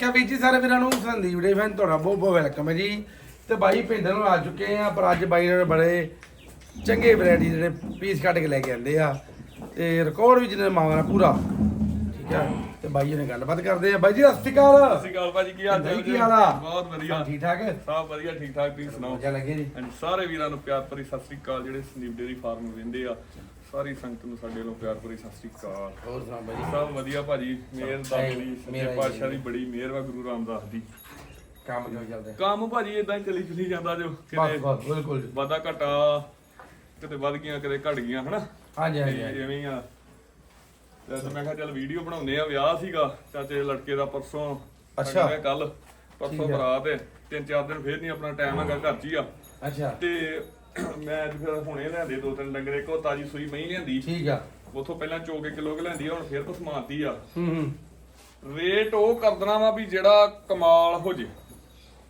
ਕਿਆ ਵੀਰ ਜੀ ਸਾਰੇ ਵੀਰਾਂ ਨੂੰ ਸੰਦੀਪ ਡੇ ਫੈਨ ਤੁਹਾਡਾ ਬਹੁਤ ਬਹੁਤ ਵੈਲਕਮ ਹੈ ਜੀ। ਤੇ ਬਾਈ ਪਿੰਡ ਨੂੰ ਆ ਚੁੱਕੇ ਆ ਪਰ ਅੱਜ ਬਾਈ ਨੇ ਬੜੇ ਚੰਗੇ ਵੈਰਾਈਟੀ ਜਿਹੜੇ ਪੀਸ ਕੱਢ ਕੇ ਲੈ ਕੇ ਆਂਦੇ ਆ। ਤੇ ਰਿਕਾਰਡ ਵੀ ਜਿਹਨੇ ਮਾਵਾ ਪੂਰਾ। ਠੀਕ ਆ? ਤੇ ਬਾਈ ਨੇ ਗੱਲਬਾਤ ਕਰਦੇ ਆ। ਬਾਈ ਜੀ ਸਤਿ ਸ਼੍ਰੀ ਅਕਾਲ। ਸਤਿ ਸ਼੍ਰੀ ਅਕਾਲ ਭਾਜੀ ਕੀ ਹਾਲ ਬਾਈ ਕੀ ਹਾਲ ਆ? ਬਹੁਤ ਵਧੀਆ। ਠੀਕ ਠਾਕ? ਸਭ ਵਧੀਆ ਠੀਕ ਠਾਕ ਤੁਸੀਂ ਸੁਣਾਓ? ਮਜ਼ਾ ਲੱਗੇ ਜੀ। ਸਾਰੇ ਵੀਰਾਂ ਨੂੰ ਪਿਆਰ ਭਰੀ ਸਤਿ ਸ਼੍ਰੀ ਅਕਾਲ ਜਿਹੜੇ ਸੰਦੀਪ ਡੇਰੀ ਫਾਰਮ ਵੇਂਦੇ ਆ। ਸਾਰੀ ਸੰਗਤ ਨੂੰ ਸਾਡੇ ਵੱਲੋਂ ਪਿਆਰ ਭਰੀ ਸਤਿ ਸ਼੍ਰੀ ਅਕਾਲ। ਹੋਰ ਸੁਣਾ ਬਾਈ ਜੀ? ਸਭ ਵਧੀਆ ਭਾਜੀ ਮਿਹਰ ਦਾ ਮੇਰਾ ਸੱਚੇ ਪਾਤਸ਼ਾਹ ਦੀ ਬੜੀ ਮਿਹਰ ਵਾ ਗੁਰੂ ਰਾਮਦਾਸ ਦੀ। ਕੰਮ ਕਿਉਂ ਚੱਲਦੇ? ਕੰਮ ਭਾਜੀ ਇਦਾਂ ਹੀ ਚੱਲੀ ਚੱਲੀ ਜਾਂਦਾ ਜੋ ਕਿਤੇ ਬਸ ਬਿਲਕੁਲ ਵਾਧਾ ਘਟਾ ਕਿਤੇ ਵੱਧ ਗਈਆਂ ਕਿਤੇ ਘਟ ਗਈਆਂ ਹਨਾ? ਹਾਂਜੀ ਹਾਂਜੀ। ਐਵੇਂ ਆ। ਤੇ ਮੈਂ ਕਿਹਾ ਚੱਲ ਵੀਡੀਓ ਬਣਾਉਂਦੇ ਆ ਵਿਆਹ ਸੀਗਾ ਚਾਚੇ ਲੜਕੇ ਦਾ ਪਰਸੋਂ। ਅੱਛਾ। ਕੱਲ ਪਰਸੋਂ। ਬਰਾਤ ਹੈ ਤਿੰਨ ਚਾਰ ਦਿਨ ਫੇਰ ਨਹੀਂ ਆਪਣਾ ਟਾਈਮ ਹੈਗਾ ਘਰ 'ਚ ਹੀ ਆ। ਅੱਛਾ। ਤੇ ਮੈਂ ਅੱਜ ਫਿਰ ਹੁਣੇ ਲਿਆਂਦੇ ਦੋ ਤਿੰਨ ਡੰਗਰ ਇੱਕੋ ਤਾਜੀ ਸੂਈ ਮਹੀਂ ਲਿਆਂਦੀ। ਠੀਕ ਆ। ਉਥੋਂ ਪਹਿਲਾਂ ਚੋ ਕੇ ਕਿਲੋ ਕੁ ਲਿਆਂਦੀ ਆ, ਹੁਣ ਫੇਰ ਕੁਛ ਮਾਰਦੀ ਆ। ਹੂੰ ਹੂੰ। ਰੇਟ ਉਹ ਕਰ ਦੇਣਾ ਵਾ ਵੀ ਜਿਹੜਾ ਕਮਾਲ ਹੋ ਜੇ।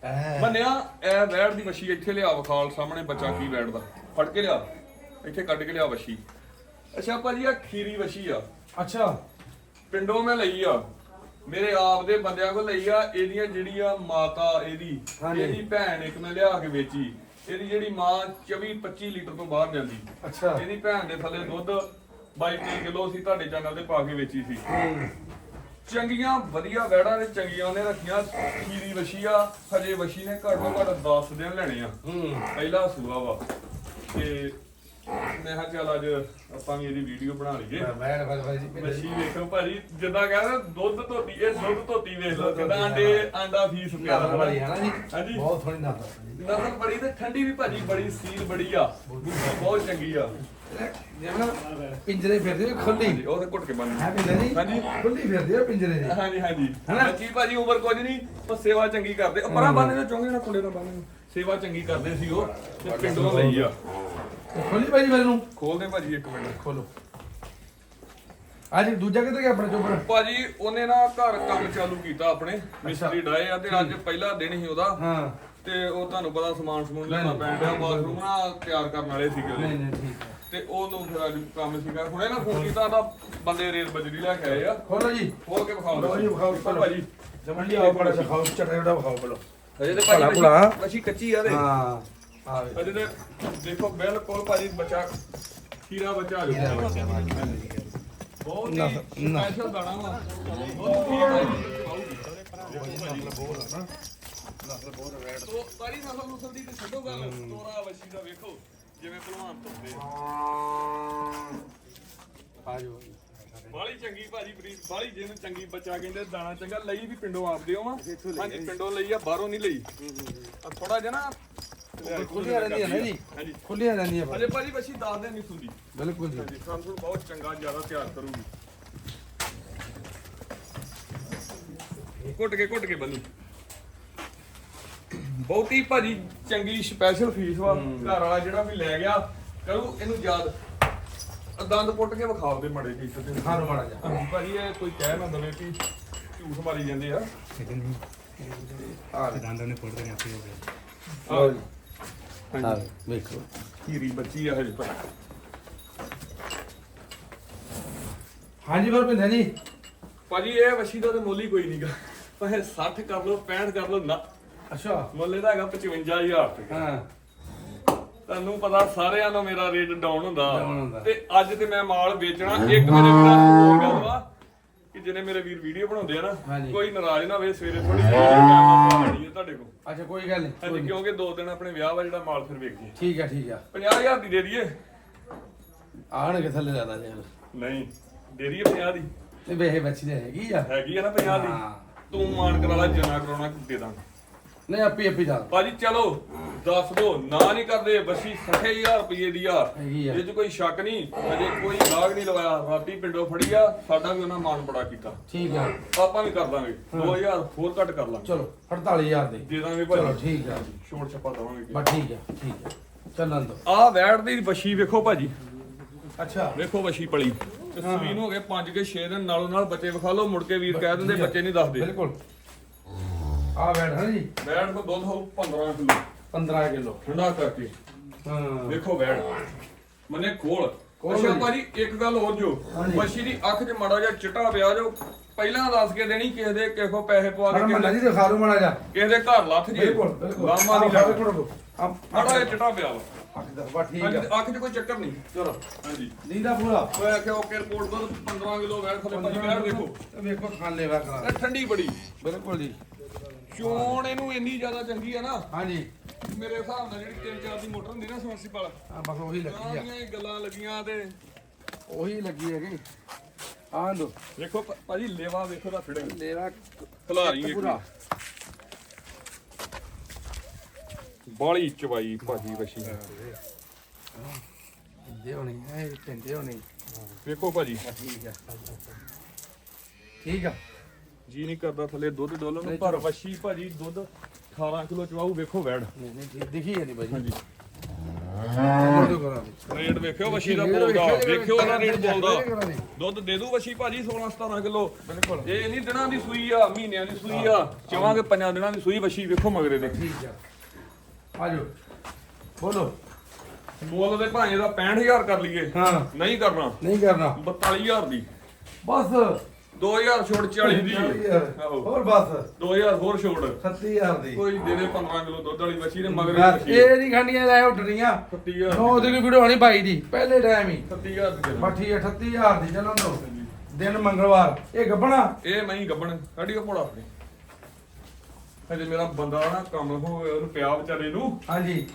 ਐ। ਮੰਨਿਆ ਇਹ ਵੈੜ ਦੀ ਵਸ਼ੀ ਇੱਥੇ ਲਿਆ ਵਿਖਾਲ ਸਾਹਮਣੇ ਬੱਚਾ ਕੀ ਵੈੜ ਦਾ। ਫੜ ਕੇ ਲਿਆ ਇੱਥੇ ਕੱਢ ਕੇ ਲਿਆ ਵਸ਼ੀ ਅੱਛਾ ਭਾਜੀ ਆ ਖੀਰੀ ਵਸ਼ੀ ਆ। ਅੱਛਾ। ਪਿੰਡੋਂ ਮੈਂ ਲਈ ਆ। ਮੇਰੇ ਆਪ ਦੇ ਬੰਦਿਆਂ ਕੋਲ ਲਈ ਆ ਇਹਦੀਆਂ ਜਿਹੜੀ ਆ ਮਾਤਾ ਇਹਦੀ ਹਾਂਜੀ। ਇਹਦੀ ਭੈਣ ਇੱਕ ਮੈਂ ਲਿਆ ਕੇ ਵੇਚੀ। ਇਹਦੀ ਜਿਹੜੀ ਮਾਂ 24 25 ਲੀਟਰ ਤੋਂ ਬਾਹਰ ਜਾਂਦੀ। ਅੱਛਾ। ਇਹਦੀ ਭੈਣ ਦੇ ਥੱਲੇ ਦੁੱਧ 22 ਕਿਲੋ ਸੀ ਤੁਹਾਡੇ ਚੈਨਲ ਤੇ ਪਾ ਕੇ ਵੇਚੀ ਸੀ। ਚੰਗੀਆਂ ਵਧੀਆ ਵੈੜਾਂ ਨੇ ਚੰਗੀਆਂ ਨੇ ਰੱਖੀਆਂ। ਖੀਰੀ ਵਸ਼ੀ ਆ ਹਜੇ ਵਸ਼ੀ ਨੇ ਘੱਟ ਘੱਟ 10 ਦਿਨ ਲੈਣੇ ਆ। ਹੂੰ। ਪਹਿਲਾ ਸੂਆ ਵਾ। ਤੇ ਮੈਂ ਕਿਹਾ ਚੱਲ ਅੱਜ ਆਪਾਂ ਵੀ ਇਹਦੀ ਵੀਡੀਓ ਬਣਾ ਲਈਏ। ਮੈਂ ਬਸ ਜੀ ਮੱਛੀ ਵੇਖੋ ਭਾਜੀ ਜਿੱਦਾਂ ਕਹਿੰਦਾ ਦੁੱਧ ਧੋਤੀ ਇਹ ਦੁੱਧ ਧੋਤੀ ਵੇਖ ਲਓ ਕਿਦਾਂ ਆਂਡੇ ਆਂਡਾ ਫੀਸ ਪਿਆ ਨਸਲ ਬੜੀ ਹੈ ਨਾ ਜੀ? ਹਾਂਜੀ। ਬਹੁਤ ਥੋੜੀ ਨਸਲ ਨਸਲ ਬੜੀ ਤੇ ਠੰਡੀ ਵੀ ਭਾਜੀ ਬੜੀ ਸੀਲ ਬੜੀ ਆ। ਬਹੁਤ ਚੰਗੀ ਆ। ਜਿਵੇਂ ਨਾ ਪਿੰਜਰੇ ਫਿਰਦੇ ਖੁੱਲੀ ਉਹ ਤਾਂ ਘੁੱਟ ਕੇ ਬੰਨ। ਹੈ ਪਿੰਜਰੇ ਜੀ ਹਾਂਜੀ। ਖੁੱਲੀ ਫਿਰਦੇ ਆ ਪਿੰਜਰੇ ਦੇ। ਹਾਂਜੀ ਹਾਂਜੀ। ਹਨਾ? ਮੱਛੀ ਭਾਜੀ ਉਮਰ ਕੁਝ ਨਹੀਂ ਪਰ ਸੇਵਾ ਚੰਗੀ ਕਰਦੇ। ਉਹ ਪਰਾਂ ਬੰਨੇ ਨੂੰ ਚੋਂਗੇ ਨਾ ਕੁੰਡੇ ਨਾਲ ਬੰਨੇ। ਨੂੰ ਸੇਵਾ ਚੰਗੀ ਕਰਦੇ ਸੀ ਉਹ ਤੇ ਪਿੰਡੋਂ ਲਈ ਆ। ਖੁੱਲੀ ਭਾਈ ਜੀ ਮੇਰੇ ਨੂੰ ਖੋਲਦੇ ਭਾਜੀ ਇੱਕ ਮਿੰਟ। ਖੋਲੋ। ਅੱਜ ਦੂਜਾ ਕਿੱਧਰ ਗਿਆ ਆਪਣਾ ਚੋਪਰ? ਭਾਜੀ ਉਹਨੇ ਨਾ ਘਰ ਕੰਮ ਚਾਲੂ ਕੀਤਾ ਆਪਣੇ ਮਿਸਤਰੀ ਡਾਏ ਆ ਤੇ ਅੱਜ ਪਹਿਲਾ ਦਿਨ ਹੀ ਉਹਦਾ। ਹਾਂ। ਤੇ ਉਹ ਤੁਹਾਨੂੰ ਪਤਾ ਸਮਾਨ ਸਮੂਨ ਲੈਣਾ ਪੈਣ ਡਿਆ ਬਾਥਰੂਮ ਨਾ ਤਿਆਰ ਕਰਨ ਵਾਲੇ ਸੀਗੇ ਨਹੀਂ ਨਹੀਂ ਠੀਕ ਹੈ। ਤੇ ਉਹਨੂੰ ਫਿਰ ਅੱਜ ਕੰਮ ਸੀਗਾ। ਹੁਣੇ ਨਾ ਫੋਨ ਕੀਤਾ ਤਾਂ ਬੰਦੇ ਰੇਲ ਬਜਰੀ ਲੈ ਕੇ ਆਏ ਆ। ਖੋਲੋ ਜੀ। ਖੋਲ ਕੇ ਵਿਖਾਓ। ਲਓ ਜੀ, ਵਿਖਾਓ, ਭਾਜੀ ਆਓ ਬੜਾ ਦਿਖਾਓ ਚਟਾ ਜਿਹੜਾ ਵਿਖਾਓ ਬਲੋ ਅਜੇ ਤੇ ਭਲਾ ਭਾਜੀ ਭੁਲਾ। ਮੱਛੀ- ਮੱਛੀ ਕੱਚੀ ਆ ਦੇ। ਹਾਂ ਆ ਵੇ ਅਜੇ ਤੇ ਦੇਖੋ ਬਿਲਕੁਲ ਭਾਜੀ ਬੱਚਾ ਖੀਰਾ ਬੱਚਾ ਭਾਜੀ। ਬਹੁਤ ਹੀ ਨਸਲ- ਨਸਲ। ਸਪੈਸ਼ਲ ਦਾਣਾ ਵਾ। ਬਹੁਤ ਤੋ ਤਾਰੀ ਨਸਲ ਨਸਲ ਦੀ ਤੇ ਛੱਡੋ ਗੱਲ। ਤੋਰਾ ਵਸ਼ੀ ਦਾ ਵੇਖੋ। ਜਿਵੇਂ ਭਲਵਾਨ ਤੁਰਦੇ ਆ ਜਾਓ ਬਾਲੀ ਚੰਗੀ ਭਾਜੀ ਬਰੀਡ ਬਾਲੀ ਜਿਹਨੂੰ ਚੰਗੀ ਬੱਚਾ ਕਹਿੰਦੇ ਦਾਣਾ ਚੰਗਾ ਲਈ ਵੀ ਪਿੰਡੋਂ ਆਪਦੇ ਹੋ ਹਾਂਜੀ ਪਿੰਡੋਂ ਲਈ ਆ ਬਾਹਰੋਂ ਨਹੀਂ ਲਈ। ਥੋੜਾ ਜਿਹਾ ਨਾ ਖੁੱਲੀਆਂ ਰਹਿੰਦੀਆਂ ਨੇ ਜੀ। ਹਾਂਜੀ। ਖੁੱਲੀਆਂ ਰਹਿੰਦੀਆਂ। ਅਜੇ ਭਾਜੀ ਵਸ਼ੀ ਦੱਸ ਦੇ ਨਹੀਂ ਸੁਣਦੀ ਬਿਲਕੁਲ ਜੀ। ਹਾਂਜੀ ਸਾਨੂੰ ਬਹੁਤ ਚੰਗਾ ਜ਼ਿਆਦਾ ਤਿਆਰ ਕਰੂਗੀ। ਘੁੱਟ ਕੇ ਘੁੱਟ ਕੇ ਬੰਨੀ ਬਹੁਤੀ ਭਾਜੀ ਚੰਗੀ ਸਪੈਸ਼ਲ ਫੀਸ ਵਾ ਘਰ ਵਾਲਾ ਜਿਹੜਾ ਵੀ ਲੈ ਗਿਆ ਕਰੂ ਇਹਨੂੰ ਯਾਦ। ਦੰਦ ਪੁੱਟ ਕੇ ਵਿਖਾਓ ਦੇ ਮੜੇ ਜੀ ਤੇ ਖਾਰੋ ਮਾੜਾ ਜਾ। ਭਾਜੀ ਇਹ ਕੋਈ ਕਹਿ ਨਾ ਦਵੇ ਕਿ ਝੂਠ ਮਾਰੀ ਜਾਂਦੇ ਆ। ਆ ਦੰਦ ਉਹਨੇ ਫੋੜ ਦੇਣੇ ਆਪੇ ਹੋ ਗਏ। ਲਓ ਜੀ। ਹਾਂਜੀ। ਵੇਖੋ। ਬੱਚੀ ਆ ਹਜੇ ਪਰ ਹਾਂਜੀ ਫਿਰ ਪਿੰਦੇ ਜੀ। ਭਾਜੀ ਇਹ ਵਸ਼ੀ ਦਾ ਤੇ ਮੁੱਲ ਹੀ ਕੋਈ ਨਹੀਂਗਾ ਭਾਵੇਂ 60 ਕਰ ਲਓ 65 ਕਰ ਲਓ ਨਾ ਅੱਛਾ। ਮੁੱਲ ਇਹਦਾ ਹੈਗਾ 55000 ਰੁਪਏ। ਹਾਂ। ਤੁਹਾਨੂੰ ਪਤਾ ਸਾਰਿਆਂ ਦਾ ਮੇਰਾ ਰੇਟ ਡਾਊਨ ਹੁੰਦਾ। Down ਹੁੰਦਾ। ਤੇ ਅੱਜ ਤੇ ਮੈਂ ਮਾਲ ਵੇਚਣਾ ਇੱਕ ਮੇਰੇ ਵੀਰਾਂ ਨੂੰ ਹੋਰ ਗੱਲ ਵਾ ਕਿ ਜਿਹਨੇ ਮੇਰੇ ਵੀਰ ਵੀਡੀਓ ਬਣਾਉਂਦੇ ਆ ਨਾ ਹਾਂਜੀ। ਕੋਈ ਨਾਰਾਜ਼ ਨਾ ਹੋਵੇ ਸਵੇਰੇ ਥੋੜੀ ਪਾ ਲੈਣੀ ਹੈ ਤੁਹਾਡੇ ਕੋਲ। ਅੱਛਾ ਕੋਈ ਗੱਲ ਨਹੀਂ ਹਾਂਜੀ ਨੀ। ਕਿਉਂਕਿ ਦੋ ਦਿਨ ਆਪਣੇ ਵਿਆਹ ਵਾ ਜਿਹੜਾ ਮਾਲ ਫਿਰ ਵੇਖੀਏ ਠੀਕ ਆ ਠੀਕ ਆ। 50000 ਦੀ ਦੇ ਦਈਏ। ਆਣ ਕੇ ਥੱਲੇ ਜ਼ਿਆਦਾ ਜੀ। ਨਹੀਂ ਦੇ ਦਈਏ 50 ਦੀ। ਤੇ ਵੇਹੇ ਬੱਚੀ ਦੇ ਹੈਗੀ ਆ। ਹੈਗੀ ਆ ਨਾ 50 ਦੀ। ਤੂੰ ਮਾਨ ਕਰਾ ਲਾ ਜਨਾ ਕਰਾਉਣਾ ਦੇ ਦਾਂਗਾ। ਨਹੀਂ ਆਪੀ ਆਪੀ ਜਾ। ਭਾਜੀ ਚਲੋ ਦੱਸ ਦੋ ਨਾ ਨਹੀਂ ਕਰਦੇ ਬੱਸੀ 60000 ਰੁਪਏ ਦੀ ਆ। ਹੈਗੀ ਆ। ਇਹ 'ਚ ਕੋਈ ਸ਼ੱਕ ਨਹੀਂ ਅਜੇ ਕੋਈ ਲਾਗ ਨਹੀਂ ਲਵਾਇਆ ਰਾਤੀ ਪਿੰਡੋਂ ਫੜੀ ਆ ਸਾਡਾ ਵੀ ਉਹਨਾਂ ਮਾਨ ਬੜਾ ਕੀਤਾ। ਠੀਕ ਆ। ਆਪਾਂ ਵੀ ਕਰ ਦਾਂਗੇ 2000 ਹੋਰ ਘੱਟ ਕਰ ਲਾਂਗੇ। ਚਲੋ 48000 ਦੇ। ਦੇ ਦਾਂਗੇ ਚਲੋ ਭਾਜੀ ਠੀਕ ਆ। ਛੋਟ ਛੱਪਾ ਦਵਾਂਗੇ। ਬਸ ਠੀਕ ਆ ਠੀਕ ਆ। ਚੱਲਣ ਦੋ ਆ ਵੈੜ ਦੀ ਵਸ਼ੀ ਵੇਖੋ ਭਾਜੀ। ਅੱਛਾ। ਵੇਖੋ ਵਸ਼ੀ ਪਲੀ। ਤੇ ਸਵੀਨ ਹੋ ਗਏ 5 ਕੇ 6 ਦਿਨ ਨਾਲੋਂ ਨਾਲ ਬੱਚੇ ਵਿਖਾ ਲਓ ਮੁੜ ਕੇ ਵੀਰ ਕਹਿ ਦਿੰਦੇ ਬੱਚੇ ਨਹੀਂ ਦੱਸਦੇ। ਬਿਲਕੁਲ। ਆ ਬੈਠ ਹੈ ਜੀ। ਵੈੜ ਦਾ ਦੁੱਧ ਹੋਊ 15 ਕਿਲੋ। 15 ਕਿਲੋ। ਠੰਡਾ ਕਰਕੇ। ਹਾਂ। ਵੇਖੋ ਵੈੜ ਮਨੇ ਖੋਲ। ਅੱਛਾ ਜੀ। ਭਾਜੀ ਇੱਕ ਗੱਲ ਹੋਰ ਜੋ ਹਾਂਜੀ। ਬੱਛੀ ਦੀ ਅੱਖ 'ਚ ਮਾੜਾ ਜਿਹਾ ਚਿੱਟਾ ਪਿਆ ਜੋ ਪਹਿਲਾਂ ਦੱਸ ਕੇ ਦੇਣੀ ਕਿਸੇ ਦੇ ਕਿਸੇ ਪੈਸੇ ਪਵਾ ਕੇ ਕਿਸੇ ਜੀ ਦਿਖਾ ਦੋ ਮਾੜਾ ਜਾ ਕਿਸੇ ਦੇ ਘਰ ਲੱਥ ਜੇ। ਬਿਲਕੁਲ ਬਿਲਕੁਲ। ਲਾਮਾ ਨਹੀਂ ਲੱਗਦਾ ਆ ਮਾੜਾ ਜਿਹਾ ਚਿੱਟਾ ਪਿਆ ਵਾ। ਅੱਖ ਠੀਕ ਆ। 'ਚ ਕੋਈ ਚੱਕਰ ਨਹੀਂ। ਚਲੋ ਹਾਂਜੀ। ਨੀਂਦਾ ਪੂਰਾ। ਮੈਂ ਆਖਿਆ ਓਕੇ ਰਿਪੋਰਟ ਦੋ 15 ਕਿਲੋ ਵੈਟ ਥੱਲੇ ਭਾਜੀ ਵੈਟ ਦੇਖੋ। ਵੇਖੋ ਖਾਣ ਲੈਵਾ ਕਰਾ। ਠੰਡੀ ਬੜੀ। ਬਿਲਕੁਲ ਜੀ। ਚੋਣ ਇਹਨੂੰ ਇੰਨੀ ਜ਼ਿਆਦਾ ਚੰਗੀ ਆ ਨਾ। ਹਾਂਜੀ। ਮੇਰੇ ਹਿਸਾਬ ਨਾਲ ਜਿਹੜੀ ਤਿੰਨ ਚਾਰ ਦੀ ਮੋਟਰ ਹੁੰਦੀ ਨਾ ਸਮਰਸੀਪਲ ਆ ਬਸ ਉਹੀ ਲੱਗੀ ਆ। ਸਾਰੀਆਂ ਗੱਲਾਂ ਲੱਗੀਆਂ ਤੇ। ਉਹੀ ਲੱਗੀ ਹੈਗੀ। ਆਹ ਲੋ ਦੇਖੋ ਭ- ਭਾਜੀ ਲੇਵਾ ਵੇਖੋ ਦਾ ਫਿੜੇ ਲੇਵਾ ਖਿਲਾਰੀ ਇੱਕ ਪੂਰਾ। ਬਾਲੀ ਚਵਾਈ ਭਾਜੀ ਵਸ਼ੀ ਦੇ ਹੋਣੀ ਹੈ ਟੰਡੇ ਹੋਣੀ। ਵੇਖੋ ਭਾਜੀ। ਠੀਕ ਆ। ਠੀਕ ਆ। ਜੀ ਨਹੀਂ ਕਰਦਾ ਥੱਲੇ ਦੁੱਧ ਡੋਲਣ ਨੂੰ ਪਰ ਵਸ਼ੀ ਭਾਜੀ ਦੁੱਧ 18 ਕਿਲੋ ਚਵਾਉ ਵੇਖੋ ਵੈੜ। ਨਹੀਂ ਨਹੀਂ ਠੀਕ ਦਿਖੀ ਹੈ ਨਹੀਂ ਬਾਈ ਹਾਂਜੀ। ਰੇਟ ਵੇਖਿਓ ਵਸ਼ੀ ਦਾ ਬੋਲਦਾ ਵੇਖਿਓ ਉਹਦਾ ਰੇਟ ਬੋਲਦਾ। ਕਰਾਂ ਦੀ ਦੁੱਧ ਦੇ ਦੂ ਵਸ਼ੀ ਭਾਜੀ 16 17 ਕਿਲੋ। ਬਿਲਕੁਲ। ਇਹ ਨਹੀਂ ਦਿਨਾਂ ਦੀ ਸੂਈ ਆ ਮਹੀਨਿਆਂ ਦੀ ਸੂਈ ਆ ਚਵਾਂਗੇ ਪੰਜਾਂ ਦਿਨਾਂ ਦੀ ਸੂਈ ਵਸ਼ੀ ਵੇਖੋ ਮਗਰੇ ਦੇ। ਠੀਕ ਆ। ਆਜੋ ਬੋਲੋ। ਮੁੱਲ ਦੇ ਭਾਂਜੇ ਦਾ 65000 ਕਰ ਲਈਏ। ਹਾਂ। ਨਹੀਂ ਕਰਨਾ। ਨਹੀਂ ਕਰਨਾ। 42000 ਦੀ। ਬਸ। 2000 ਛੋੜ 40 ਦੀ। ਆਹੋ। ਹੋਰ ਬਸ। 2000 ਹੋਰ ਛੋੜ। 30000 ਦੀ। ਕੋਈ ਦੇ ਦੇ 15 ਕਿਲੋ ਦੁੱਧ ਵਾਲੀ ਮੱਛੀ ਦੇ ਮਗਰ ਬਸ ਇਹ ਨਹੀਂ ਖੰਡੀਆਂ ਲੈ ਉੱਡਣੀਆਂ 30000 ਨੌ ਦਿਨ ਵੀਡੀਓ ਹੋਣੀ ਬਾਈ ਦੀ ਪਹਿਲੇ ਟਾਈਮ ਹੀ। 30000 ਦੀ ਦੇ ਦਾਂ। ਬੱਠੀ 38000 ਦੀ ਚੱਲਣ ਦੋ ਦਿਨ ਮੰਗਲਵਾਰ। ਇਹ ਗੱਬਣਾ। ਇਹ ਮੈਂ ਗੱਬਣ। ਕੱਢੀ ਉਹ ਪੋੜਾ ਆਪਣੇ। ਹਜੇ ਮੇਰਾ ਬੰਦਾ ਨਾ ਕੰਮ ਹੋ ਉਹਨੂੰ ਪਿਆ ਵਿਚਾਰੇ ਨੂੰ। ਹਾਂਜੀ।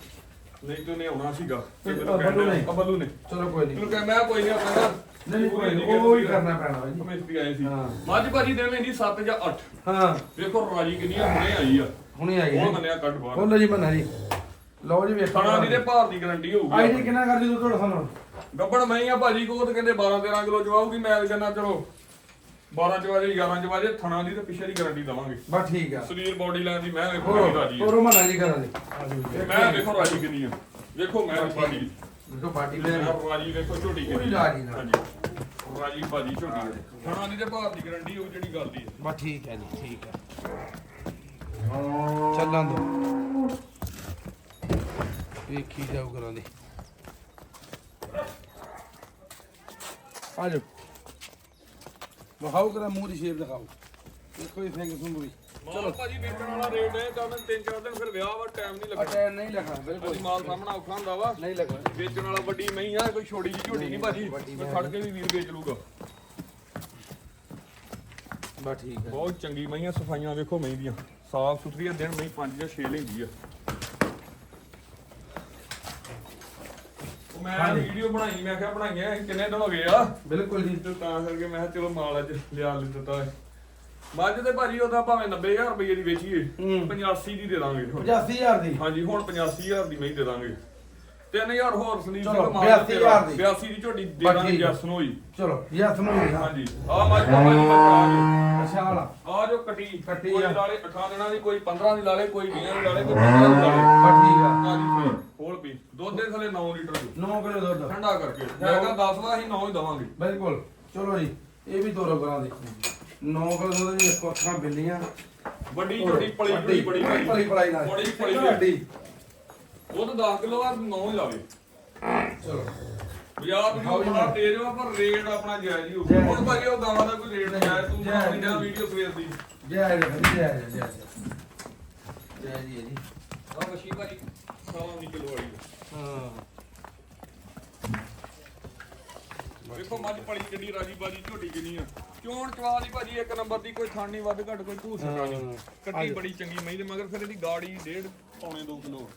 ਨਹੀਂ ਤੂੰ ਨੇ ਆਉਣਾ ਸੀਗਾ। ਤੇ ਮੈਨੂੰ ਬੱਲੂ ਕਹਿੰਦਾ ਨੇ? ਆ ਬੱਲੂ ਨੇ। ਚਲੋ ਕੋਈ ਨਹੀਂ। ਤੈਨੂੰ ਕਹਿ ਮੈਂ ਕੋਈ ਨਹੀਂ ਆਪਣਾ ਨਹੀਂ, ਨਹੀਂ, ਕੋਈ ਨਹੀਂ, ਉਹ ਹੀ ਕਰਨਾ। ਪੈਣਾ ਵਾ ਜੀ। ਮਿਸਤਰੀ ਆਏ ਸੀ। ਹਾਂ। ਮੱਝ ਭਾਜੀ ਦੇ ਲੈਂਦੀ 7 ਜਾਂ 8 ਹਾਂ। ਵੇਖੋ ਰਾਜੀ ਕਿੰਨੀ ਆ, ਹੁਣੇ ਆਈ ਆ। ਹੁਣੇ ਆ ਉਹ ਗਈ ਮੰਨਿਆ ਕੱਢ ਬਾਹਰ। ਬੋਲੋ ਜੀ ਮੰਨਾ ਜੀ। ਲਓ ਜੀ ਵੇਖੋ ਖਾਣਾ ਦੀ ਤੇ ਭਾਰ ਦੀ ਗਾਰੰਟੀ ਹੋਊਗੀ ਆਈਡੀ ਕਿੰਨਾ ਕਰਦੀ ਤੂੰ ਤੁਹਾਡਾ ਸਾਨੂੰ ਗੱਬਣ ਮੈਂ ਹੀ ਆ ਭਾਜੀ ਕੋ ਤੇ ਕਹਿੰਦੇ 12 13 ਕਿਲੋ ਜਵਾਉਗੀ ਮੈਂ ਤਾਂ ਕਹਿੰਦਾ ਚਲੋ। 12 ਚ ਵਾਜੇ 11 ਚ ਵਾਜੇ ਥਣਾ ਦੀ ਤੇ ਪਿੱਛੇ ਦੀ ਗਾਰੰਟੀ ਦਵਾਂਗੇ। ਬਸ ਠੀਕ ਆ। ਸਰੀਰ ਬਾਡੀ ਲਾਈਨ ਦੀ ਮੈਂ ਵੇਖੋ ਕਿੰਨੀ ਰਾਜੀ ਹੋਰ ਮੰਨਾ ਜੀ ਕਰਾਂ ਦੀ। ਤੇ ਮੈਂ ਵੇਖੋ ਰਾਜੀ ਕਿੰਨੀ ਆ। ਵੇਖੋ ਮੈਂ ਬਾਡੀ ਦੇਖੋ ਪਾਰਟੀ ਲੈ ਮੈਂ ਰਾਜੀ ਵੇਖੋ ਝੋਟੀ ਕਿੰਨੀ ਰਾਜੀ ਨਾਲ। ਹਾਂਜੀ। ਰਾਜੀ ਭਾਜੀ ਝੋਟੀ ਆ। ਥਣਾ ਦੀ ਤੇ ਭਾਰ ਦੀ ਗਾਰੰਟੀ ਹੋਊ ਜਿਹੜੀ ਗੱਲ ਦੀ ਬਸ ਠੀਕ ਹੈ ਜੀ ਠੀਕ ਹੈ ਚੱਲਾਂ ਦੋ। ਵੇਖੀ ਜਾਓ ਕਰਾਂ ਦੀ ਆ ਜਾਓ। ਵਿਖਾਓ ਕਰਾਂ ਮੂੰਹ ਦੀ ਸ਼ੇਪ ਦਿਖਾਓ। ਦੇਖੋ ਇਹ ਸਿੰਘ ਸੁੰਗ ਵੀ ਚਲੋ। ਭਾਜੀ ਵੇਚਣ ਵਾਲਾ ਰੇਟ ਹੈ ਤਾਂ ਤਿੰਨ ਚਾਰ ਦਿਨ ਫਿਰ ਵਿਆਹ ਵਾ ਟਾਈਮ ਨਹੀਂ ਲੱਗਣਾ। ਅਟੈਨ ਨਹੀਂ ਲੱਗਣਾ ਬਿਲਕੁਲ। ਮਾਲ ਸਾਹਮਣਾ ਔਖਾ ਹੁੰਦਾ ਵਾ। ਨਹੀਂ ਲੱਗਣਾ। ਵੇਚਣ ਵਾਲਾ ਵੱਡੀ ਮਹੀਂ ਆ ਕੋਈ ਛੋਟੀ ਜਿਹੀ ਝੋਟੀ ਨਹੀਂ ਭਾਜੀ। ਖੜ ਕੇ ਵੀ ਵੀਰ ਵੇਚ ਲੂਗਾ ਬਸ ਠੀਕ ਹੈ ਬਹੁਤ ਚੰਗੀ ਮਹੀਆਂ ਸਫਾਈਆਂ ਵੇਖੋ ਮਹੀਂ ਦੀਆਂ। ਸਾਫ਼ ਸੁਥਰੀਆਂ ਦਿਨ ਮਹੀਂ 5 ਜਾਂ 6 ਲੈਂਦੀ ਆ। ਮੈਂ ਹਾਂਜੀ। ਵੀਡੀਓ ਬਣਾਈ ਮੈਂ ਕਿਹਾ ਬਣਾਈਆਂ ਕਿੰਨੇ ਦਿਨ ਹੋ ਗਏ ਆ? ਬਿਲਕੁਲ ਜੀ। ਤੇ ਤਾਂ ਕਰਕੇ ਮੈਂ ਕਿਹਾ ਚਲੋ ਮਾਲ ਅੱਜ ਲਿਆ ਲੈ ਦਿੱਤਾ ਹੈ। ਮੱਝ ਤੇ ਭਾਜੀ ਉਹਦਾ ਭਾਵੇਂ 90000 ਰੁਪਏ ਦੀ ਵੇਚੀਏ ਹੂੰ। 85 ਦੀ ਦੇ ਦਾਂਗੇ ਹੁਣ। 85000 ਦੀ? ਹਾਂਜੀ ਹੁਣ 85000 ਦੀ ਮਹੀਂ ਦੇ ਦਾਂਗੇ। 3000 ਹੋਰ ਸੰਦੀਪ ਚਲੋ, ਸਿੰਘ ਮਾਲ 82,000 ਦੀ। 82 ਦੀ ਝੋਟੀ ਦੇ ਬਸ ਦਾਂਗੇ। ਜੱਸ ਨੂੰ ਹੀ ਚਲੋ ਯਸ ਨੂੰ ਹਾਂ। ਹਾਂਜੀ ਆ ਮੱਝ ਬੱਚਾ ਅੱਛਾ ਵਾਲਾ ਆ ਜੋ ਕਟੀ ਕੱਟੀ ਕੋਈ ਆ। ਲਾਲੇ 18 ਦਿਨਾਂ ਦੀ ਕੋਈ 15 ਦੀ ਲਾਲੇ ਕੋਈ 20 ਦੀ ਲਾਲੇ ਕੋਈ 15 ਦੀ ਲਾਲੇ ਬਸ ਠੀਕ ਆ। ਹਾਂਜੀ ਪੀ ਦੁੱਧ ਦੇ ਥਲੇ 9 ਲੀਟਰ ਦੀ 9 ਕਿਲੋ ਦੁੱਧ। ਠੰਡਾ ਕਰਕੇ। ਮੈਂ ਕਿਹਾ 10 ਵਾ ਅਸੀਂ 9 ਹੀ ਦਵਾਂਗੇ। ਬਿਲਕੁਲ। ਚਲੋ ਜੀ ਇਹ ਵੀ ਦੋ ਰਗਰਾਂ ਦੀ। 9 ਕਿਲੋ ਦੁੱਧ ਦੀ ਦੇਖੋ ਅੱਖਾਂ ਬਿੱਲੀਆਂ। ਵੱਡੀ ਝੋਟੀ ਪਲੀ ਪਲੀ ਬੜੀ ਪਲੀ ਪਲਾਈ ਨਾਲ। ਬੜੀ ਪਲੀ ਵੱਡੀ। ਉਹ ਤਾਂ 10 ਕਿਲੋ ਆ 9 ਹੀ ਲਾਵੇ। ਚਲੋ। ਬਾਜ਼ਾਰ ਨੂੰ ਬੜਾ ਤੇਜ਼ ਵਾ ਪਰ ਰੇਟ ਆਪਣਾ ਜਾਇਜ਼ ਹੀ ਹੋਊ। ਜਾਇਜ਼। ਹੁਣ ਭਾਜੀ ਉਹ ਗਾਵਾਂ ਦਾ ਕੋਈ ਰੇਟ ਨਹੀਂ ਜਾਇਜ਼ ਤੂੰ ਜਾਇਜ਼। ਬਣਾਉਣੀ ਜਾਂ ਵੀਡੀਓ ਸਵੇਰ ਦੀ। ਜੈ ਜੈ ਜੈ ਜੈ ਜੈ ਜੈ ਜੀ ਜੀ। ਆ ਮਸ਼ੀ ਭਾਜੀ। 16 ਦੀ ਕਿਲੋ ਵਾਲੀ ਆ। ਹਾਂ ਵੇਖੋ ਮੱਝ ਪਲੀ ਕਿੰਨੀ ਰਾਜੀ ਬਾਜੀ ਝੋਟੀ ਕਿੰਨੀ ਆ ਚੋਣ ਚਵਾ ਦੀ ਭਾਜੀ ਇੱਕ ਨੰਬਰ ਦੀ ਕੋਈ ਥਾਣੀ ਵੱਧ ਘੱਟ ਕੋਈ ਧੂਸ ਹਾਂ। ਨਹੀਂ ਕੱਟੀ ਬੜੀ ਚੰਗੀ ਮਹੀਂ ਦੇ ਮਗਰ ਫਿਰ ਇਹਦੀ ਗਾੜੀ ਡੇਢ ਪੌਣੇ 2 ਕਿਲੋ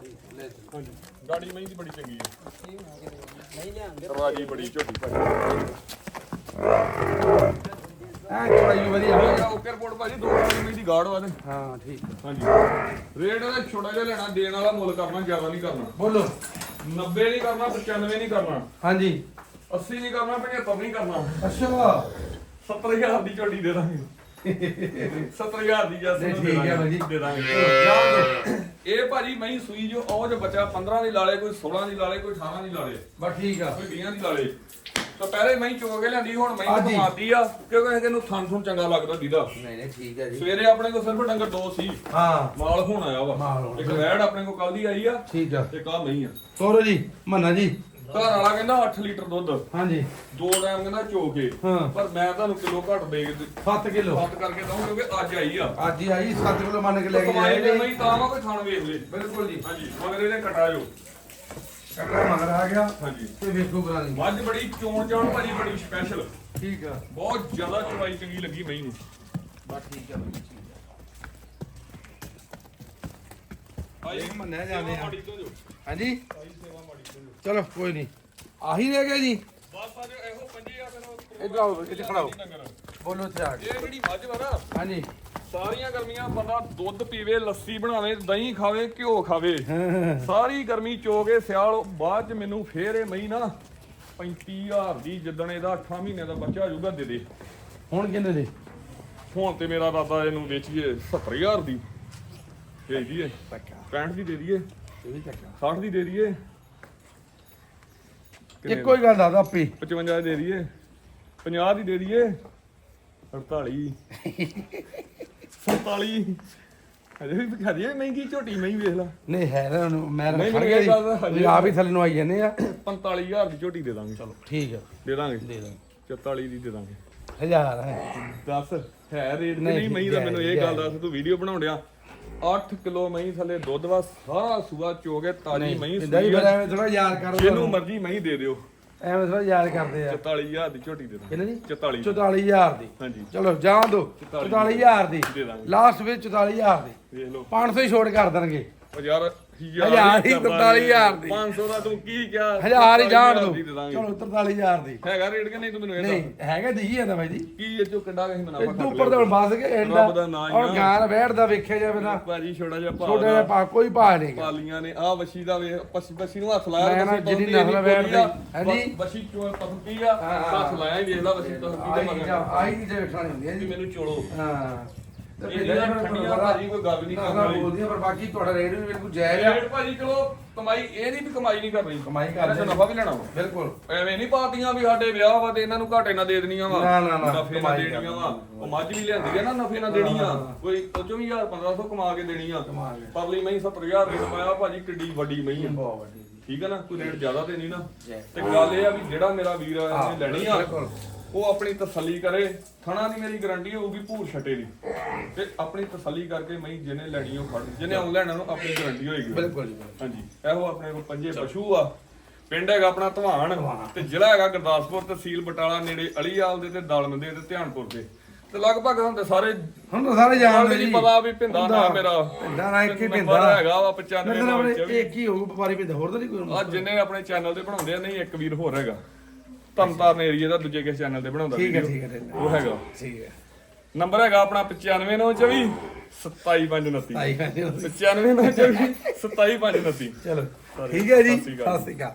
ਠੀਕ ਲੈ ਚਲੋ ਹਾਂਜੀ ਗਾੜੀ ਮਹੀਂ ਦੀ ਬੜੀ ਚੰਗੀ ਆ ਨਹੀਂ ਲਿਆਂਦੇ ਰਾਜੀ ਬੜੀ ਝੋਟੀ ਭਾਜੀ ਐ ਚੜਾਈ ਵਧੀਆ ਓਕੇ ਰਿਪੋਰਟ ਭਾਜੀ ਦੋ ਗਾੜੀ ਮਹੀਂ ਦੀ ਗਾੜ ਵਾਲੇ। ਹਾਂ ਠੀਕ। ਹਾਂਜੀ। ਰੇਟ ਇਹਦਾ ਛੋਟਾ ਜਿਹਾ ਲੈਣਾ ਦੇਣ ਵਾਲਾ ਮੁੱਲ ਕਰਨਾ ਜ਼ਿਆਦਾ ਨਹੀਂ ਕਰਨਾ। ਬੋਲੋ। 90 ਨਹੀਂ ਕਰਨਾ 95 ਨਹੀਂ ਕਰਨਾ। ਹਾਂਜੀ। 80 ਨਹੀਂ ਕਰਨਾ 75 ਨਹੀਂ ਕਰਨਾ। ਅੱਛਾ। 70000 ਦੀ ਝੋਟੀ ਦੇ ਦਾਂਗੇ। 70000 ਦੀ ਨੂੰ ਠੀਕ ਹੈ ਦੇ ਭਾਜੀ। ਦੇ ਦਾਂਗੇ। ਇਹ ਭਾਜੀ ਮਹੀਂ ਸੂਈ ਜੋ ਉਹ ਜੋ ਬੱਚਾ 15 ਦੀ ਲਾਲੇ ਕੋਈ 16 ਦੀ ਲਾਲੇ ਕੋਈ 18 ਦੀ ਲਾਲੇ ਬਸ ਠੀਕ ਆ। ਕੋਈ 20 ਦੀ ਲਾਲੇ ਤਾਂ ਪਹਿਲੇ ਮਹੀਂ ਚੋ ਕੇ ਲਿਆਂਦੀ ਹੁਣ ਮਹੀਂ ਹਾਂਜੀ। ਆ ਕਿਉਂਕਿ ਇਹਨੂੰ ਥਣ ਥਣ ਚੰਗਾ ਲੱਗਦਾ ਦੀਦਾ। ਨਹੀਂ ਨਹੀਂ ਠੀਕ ਹੈ ਜੀ। ਸਵੇਰੇ ਆਪਣੇ ਕੋਲ ਸਿਰਫ ਡੰਗਰ ਦੋ ਸੀ। ਹਾਂ। ਮਾਲ ਹੁਣ ਆਇਆ ਵਾ। ਹੁਣ। ਇੱਕ ਵੈੜ ਆਪਣੇ ਕੋਲ ਕੱਲ ਦੀ ਆਈ ਆ ਠੀਕ ਆ। ਤੇ ਕਾ ਮਹੀਂ ਆ। ਤੋਰੋ ਜੀ ਮੰਨਾ ਜੀ। ਘਰ ਵਾਲਾ ਕਹਿੰਦਾ 8 ਲੀਟਰ ਦੁੱਧ। ਹਾਂਜੀ। ਦੋ ਟਾਈਮ ਕਹਿੰਦਾ ਚੋ ਕੇ। ਹਾਂ। ਪਰ ਮੈਂ ਤੁਹਾਨੂੰ ਕਿਲੋ ਘੱਟ ਦੇ ਕੇ 7 ਕਿਲੋ। ਬਾਤ ਕਰਕੇ ਦਊਂ ਕਿਉਂਕਿ ਅੱਜ ਆਈ ਆ। ਅੱਜ ਹੀ ਆਈ 7 ਕਿਲੋ ਮੰਨ ਕੇ ਲੈ ਕੇ ਕਮਾਈ ਨਹੀਂ ਤਾਂ ਵਾ ਕੋਈ ਖਾਣ ਵੇਖ ਲੈ। ਬਿਲਕੁਲ ਜੀ। ਹਾਂਜੀ ਮਗਰ ਇਹਦੇ ਕਟਾ ਜੋ ਮਗਰ ਆ ਗਿਆ। ਹਾਂਜੀ। ਤੇ ਵੇਖੋ ਬਰਾ ਦੀ ਮੱਝ ਬੜੀ ਚੋਣ ਚਾਣ ਭਾਜੀ ਬੜੀ ਸਪੈਸ਼ਲ ਠੀਕ ਆ। ਬਹੁਤ ਜ਼ਿਆਦਾ ਚਵਾਈ ਚੰਗੀ ਲੱਗੀ ਮਈ ਨੂੰ। ਬਸ ਠੀਕ ਆ। ਬਈ, ਠੀਕ ਆਈ ਇਹ ਮੰਨਿਆ ਜਾਂਦੇ ਆ। ਮਾੜੀ ਤੋਂ ਜੋ। ਆ। ਹਾਂਜੀ? ਆਈ ਸੇਵਾ ਮਾੜੀ ਤੋਂ ਜੋ। ਚਲੋ ਕੋਈ ਨਹੀਂ। ਆਹੀ ਰਹਿ ਗਿਆ ਜੀ। ਬਸ ਅੱਜ ਇਹੋ ਪੰਜੇ ਆ ਫਿਰ ਉਹ ਇੱਧਰ ਆਓ, ਇੱਥੇ ਖੜਾਓ। ਬੋਲੋ ਇੱਥੇ ਆ ਕੇ। ਇਹ ਜਿਹੜੀ ਮੱਝ ਵਾ ਨਾ ਹਾਂਜੀ। ਸਾਰੀਆਂ ਗਰਮੀਆਂ ਬੰਦਾ ਦੁੱਧ ਪੀਵੇ ਲੱਸੀ ਬਣਾਵੇ ਦਹੀਂ ਖਾਵੇ ਘਿਓ ਖਾਵੇ। ਸਾਰੀ ਗਰਮੀ ਚੋ ਕੇ ਸਿਆਲ। ਬਾਅਦ ਚ ਮੈਨੂੰ ਫੇਰ ਇਹ ਮਈ ਨਾ 35000 ਦੀ ਜਿੱਦਣ ਇਹਦਾ 8 ਮਹੀਨੇ ਦਾ ਬੱਚਾ ਹੋਊਗਾ ਦੇ ਦੇ। ਹੁਣ ਕਿੰਨੇ ਦੇ? ਹੁਣ ਤੇ ਮੇਰਾ ਦਾਦਾ ਇਹਨੂੰ ਵੇਚੀਏ 70000 ਦੀ। ਭੇਜ ਦਈਏ। ਟੱਕਾ 65 ਦੀ ਦੇ ਦਈਏ। ਇਹ ਵੀ ਟੱਕਾ 60 ਦੀ ਦੇ ਦਈਏ? ਇੱਕੋ ਹੀ ਗੱਲ ਦੱਸ ਆਪੀ। 55 ਦੀ ਦੇ ਦਈਏ। 50 ਦੀ ਦੇ ਦਈਏ। 48 47 ਅਜੇ ਵੀ ਖਾ ਦਈਏ ਮਹਿੰਗੀ ਝੋਟੀ ਮਹੀਂ ਵੇਖ ਲਾ। ਨਹੀਂ ਹੈ ਨਾ ਉਹਨੂੰ ਮੈਂ ਨਹੀਂ, ਰੱਖ ਮੈਨੂੰ ਇਹ ਗੱਲ ਦਾ ਹਜੇ- ਆਪ ਹੀ ਥੱਲੇ ਨੂੰ ਆਈ ਜਾਂਦੇ ਆ। 45000 ਦੀ ਝੋਟੀ ਦੇ ਦਾਂਗੇ ਚਲੋ। ਠੀਕ ਆ। ਦੇ ਦਾਂਗੇ। ਦੇ ਦਾਂ 44 ਦੀ ਦੇ ਦਾਂਗੇ। ਹਜ਼ਾਰ ਹੈ। ਦੱਸ ਹੈ ਰੇਟ ਕਿ ਨਹੀਂ, ਨਹੀਂ? ਮਹੀਂ ਦਾ ਮੈਨੂੰ ਇਹ ਗੱਲ। ਦੱਸ ਤੂੰ ਵੀਡੀਓ ਬਣਾਉਣ ਡਿਆ 8 ਕਿਲੋ ਮਹੀਂ ਥੱਲੇ ਦੁੱਧ ਵਾ ਸਾਰਾ ਸੂਆ ਚੋ ਕੇ ਤਾਜੀ ਮਹੀਂ ਇੰਦਾ ਹੀ ਸੂਈ ਫਿਰ ਆ। ਐਵੇਂ ਥੋੜਾ ਯਾਦ ਕਰ ਜਿਹਨੂੰ ਮਰਜ਼ੀ ਮਹੀਂ ਦੇ ਦਿਓ। ਐਵੇਂ ਥੋੜਾ ਯਾਦ ਕਰਦੇ ਆ। 44000 ਦੀ ਝੋਟੀ ਦੇ ਦਾਂਗੇ। ਕਿੰਨੇ 44 44000 ਦੀ। ਹਾਂਜੀ। ਚਲੋ ਜਾਣ ਦੋ। 44000 ਦੀ। ਦੇ ਦਾਂਗੇ। ਲਾਸਟ ਵਿੱਚ 44000 ਦੀ। ਵੇਖ ਲਓ। 500 ਹੀ ਛੋਟ ਕਰ ਦੇਣਗੇ। ਉਹ ਯਾਰ ਹਜ਼ਾਰ ਹੀ 43,000 ਦੀ। 500 ਦਾ ਤੂੰ ਕੀ ਕਿਹਾ? ਹਜ਼ਾਰ ਹੀ ਜਾਣ 43,000 ਦੋ। ਚਲੋ 43000 ਦੀ। ਹੈਗਾ ਰੇਟ ਕਿ ਨਹੀਂ ਤੂੰ ਮੈਨੂੰ ਇਹ ਨਹੀਂ ਹੈਗਾ ਦਿਖੀ ਜਾਂਦਾ ਬਾਈ ਜੀ। ਕੀ ਇਹ ਚੋਂ ਕਿੰਨਾ ਕਹੀਂ ਮਨਾਫਾ ਇਦੋਂ ਉੱਪਰ ਤਾਂ ਬਸ ਕੇ ਐਂਡ ਹੀ ਔਰ। ਗਾਂ ਬੈਠਦਾ ਵੇਖਿਆ ਜਾਵੇ ਨਾ ਭਾਜੀ ਛੋਟਾ ਜਿਹਾ ਭਾਅ ਛੋਟਾ ਜਿਹਾ ਪਾ ਕੋਈ ਪਾ ਨਹੀਂ। ਪਾਲੀਆਂ ਨੇ ਆ ਵਸ਼ੀ ਦਾ ਵੇ ਪਸ਼ੀ ਪਸ਼ੀ ਨੂੰ ਹੱਥ ਲਾਇਆ ਨਾ ਪਾਉਂਦੀ ਨਸਲ ਬੈਠਦੀ, ਹਾਂਜੀ। ਵਸ਼ੀ ਚੋਂ ਪਸੰਦੀ ਆ ਹਾਂ, ਹਾਂ। ਹੱਥ ਲਾਇਆ ਹੀ ਵੇਖ ਲਾ ਵਸ਼ੀ ਆਹੀ ਦੇ ਚੀਜ਼ਾਂ ਮਗਰ। ਆਹੀ ਚੀਜ਼ਾਂ ਵੇਖਣੀ ਹੁੰਦੀਆਂ ਵੀ ਜੀ ਮੈਨੂੰ ਚੋਲੋ। ਹਾਂ। ਤੇ ਇਹਦੀਆਂ ਠੰਡੀਆਂ ਭਾਜੀ ਕੋਈ ਗੱਲ ਨਹੀਂ ਨਾ, ਕਰਨ ਨਾ ਵਾਲੀ। ਬੋਲਦੀਆਂ ਪਰ ਬਾਕੀ ਤੁਹਾਡਾ ਰੇਟ ਵੀ ਬਿਲਕੁਲ ਜਾਇਜ਼ ਆ। ਰੇਟ ਭਾਜੀ ਚਲੋ ਕਮਾਈ ਇਹ ਨਹੀਂ ਵੀ ਕਮਾਈ ਨਹੀਂ ਕਰਨੀ। ਕਮਾਈ ਇਹਦੇ ਕਰਦੇ ਚੋਂ ਨਫਾ ਵੀ ਲੈਣਾ ਵਾ? ਬਿਲਕੁਲ। ਐਵੇਂ ਨਹੀਂ ਪਾਤੀਆਂ ਵੀ ਸਾਡੇ ਵਿਆਹ ਵਾ ਤੇ ਇਹਨਾਂ ਨੂੰ ਘਾਟੇ ਨਾ ਦੇ ਦੇਣੀਆਂ ਵਾ। ਨਾ, ਨਾ, ਨਾ, ਨਫੇ ਨਾ ਦੇਣੀਆਂ ਵਾ। ਉਹ ਮੱਝ ਵੀ ਆ ਨਾ ਨਫੇ ਨਾ ਦੇਣੀ ਆ ਕੋਈ ਉਹ ਚੋਂ ਵੀ 1000 1500 ਕਮਾ ਕੇ ਦੇਣੀ ਆ। ਪਰਲੀ ਮਹੀਂ 70000 ਰੇਟ ਪਾਇਆ ਭਾਜੀ ਕਿੱਡੀ ਵੱਡੀ ਮਹੀਂ ਆ। ਬਹੁਤ ਵੱਡੀ ਠੀਕ ਹੈ ਨਾ ਕੋਈ ਰੇਟ ਜ਼ਿਆਦਾ ਤੇ ਨਹੀਂ ਨਾ। ਤੇ ਗੱਲ ਇਹ ਆ ਵੀ ਜਿਹੜਾ ਮੇਰਾ ਵੀਰ ਇਹਨੇ ਲੈਣੀ ਆ। ਉਹ ਆਪਣੀ ਤਸੱਲੀ ਕਰੇ। ਥਣਾ ਦੀ ਮੇਰੀ ਗਾਰੰਟੀ ਹੋਊਗੀ ਭੂਰ ਛੱਟੇ ਦੀ। ਤੇ ਆਪਣੀ ਤਸੱਲੀ ਕਰਕੇ ਮੈਂ ਜਿਹਨੇ ਲੈਣੀ ਉਹ ਫੜ ਜਿਹਨੇ ਆਨਲਾਈਨ ਨੂੰ ਆਪਣੀ ਗਾਰੰਟੀ ਹੋਏਗੀ। ਬਿਲਕੁਲ ਜੀ ਬਿਲਕੁਲ। ਹਾਂਜੀ। ਇਹੋ ਆਪਣੇ ਕੋਲ ਪੰਜੇ ਪਸ਼ੂ ਆ। ਪਿੰਡ ਹੈਗਾ ਆਪਣਾ ਧਵਾਨ। ਤੇ ਜ਼ਿਲ੍ਹਾ ਹੈਗਾ ਗੁਰਦਾਸਪੁਰ ਤਹਿਸੀਲ ਬਟਾਲਾ ਨੇੜੇ ਅਲੀਆਲ ਦੇ ਤੇ ਦਲਮੰਦੇ ਤੇ ਧਿਆਨਪੁਰ ਦੇ। ਤੇ ਲਗਭਗ ਹੁਣ ਤੇ ਸਾਰੇ ਹੁਣ ਤਾਂ ਸਾਰੇ ਜਾਣਦੇ ਜੀ ਪਤਾ ਵੀ ਭਿੰਦਾ ਨਾ ਮੇਰਾ ਭਿੰਦਾ ਨਾ ਇੱਕ ਹੀ ਭਿੰਦਾ ਹੈਗਾ ਵਾ ਨੰਬਰ 95 ਆਪਣੇ ਇੱਕ ਹੀ ਹੋਊ ਵਪਾਰੀ ਭਿੰਦਾ ਹੋਰ ਤਾਂ ਨਹੀਂ ਕੋਈ ਆ ਜਿੰਨੇ ਆਪਣੇ ਚੈਨਲ ਤੇ ਬਣਾਉਂਦੇ ਆ ਨਹੀਂ ਇੱਕ ਵੀਰ ਹੋਰ ਹੈਗਾ। ਤਰਨਤਾਰਨ ਏਰੀਆ ਦਾ ਦੂਜੇ ਕਿਸੇ ਚੈਨਲ ਤੇ ਬਣਾਉਂਦਾ ਠੀਕ ਹੈ। ਠੀਕ ਹੈ। ਉਹ ਹੈਗਾ। ਠੀਕ ਹੈ। ਨੰਬਰ ਹੈਗਾ ਆਪਣਾ 95924 27529 ਆਈ ਹਾਂ ਜੀ। 95924 27529 ਚਲੋ ਠੀਕ ਹੈ ਜੀ। ਸਤਿ ਸ਼੍ਰੀ ਅਕਾਲ।